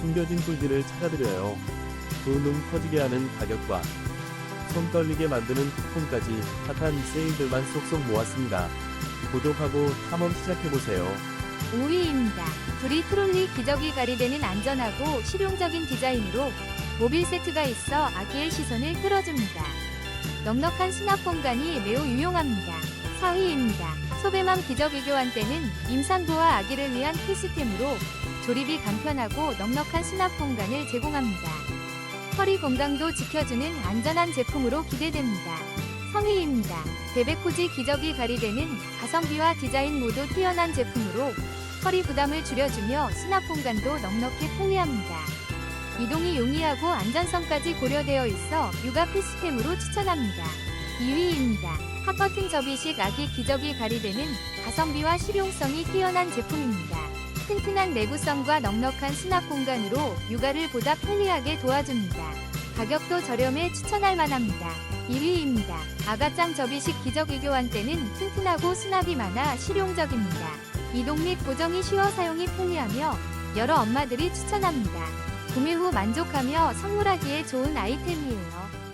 숨겨진 꿀들을 찾아드려요. 두눈 커지게 하는 가격과 손 떨리게 만드는 쿠폰까지 핫한 세일들만 쏙쏙 모았습니다. 구독하고 탐험 시작해보세요. 5위입니다. 둘이 트롤리 기저귀 가리대는 안전하고 실용적인 디자인으로 모빌 세트가 있어 아기의 시선을 끌어줍니다. 넉넉한 수납 공간이 매우 유용합니다. 4위입니다. 소배맘 기저귀 교환대는 임산부와 아기를 위한 필수템으로 조립이 간편하고 넉넉한 수납 공간을 제공합니다. 허리 건강도 지켜주는 안전한 제품으로 기대됩니다. 성의입니다. 베베코지 기저귀 가리대는 가성비와 디자인 모두 뛰어난 제품으로 허리 부담을 줄여주며 수납 공간도 넉넉해 편리합니다. 이동이 용이하고 안전성까지 고려되어 있어 육아 필수템으로 추천합니다. 2위입니다. 핫버튼 접이식 아기 기저귀 가리대는 가성비와 실용성이 뛰어난 제품입니다. 튼튼한 내구성과 넉넉한 수납 공간으로 육아를 보다 편리하게 도와줍니다. 가격도 저렴해 추천할 만합니다. 1위입니다. 아가짱 접이식 기저귀 교환대는 튼튼하고 수납이 많아 실용적입니다. 이동 및 고정이 쉬워 사용이 편리하며 여러 엄마들이 추천합니다. 구매 후 만족하며 선물하기에 좋은 아이템이에요.